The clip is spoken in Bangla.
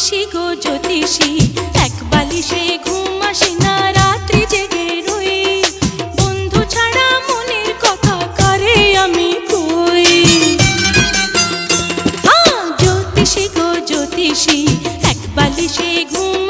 জ্যোতিষী গো এক বালিশে ঘুম আসে না, রাত্রি জেগে রই। বন্ধু ছাড়া মনের কথা করে আমি কই? হ্যাঁ গো জ্যোতিষী, এক বালিশে ঘুম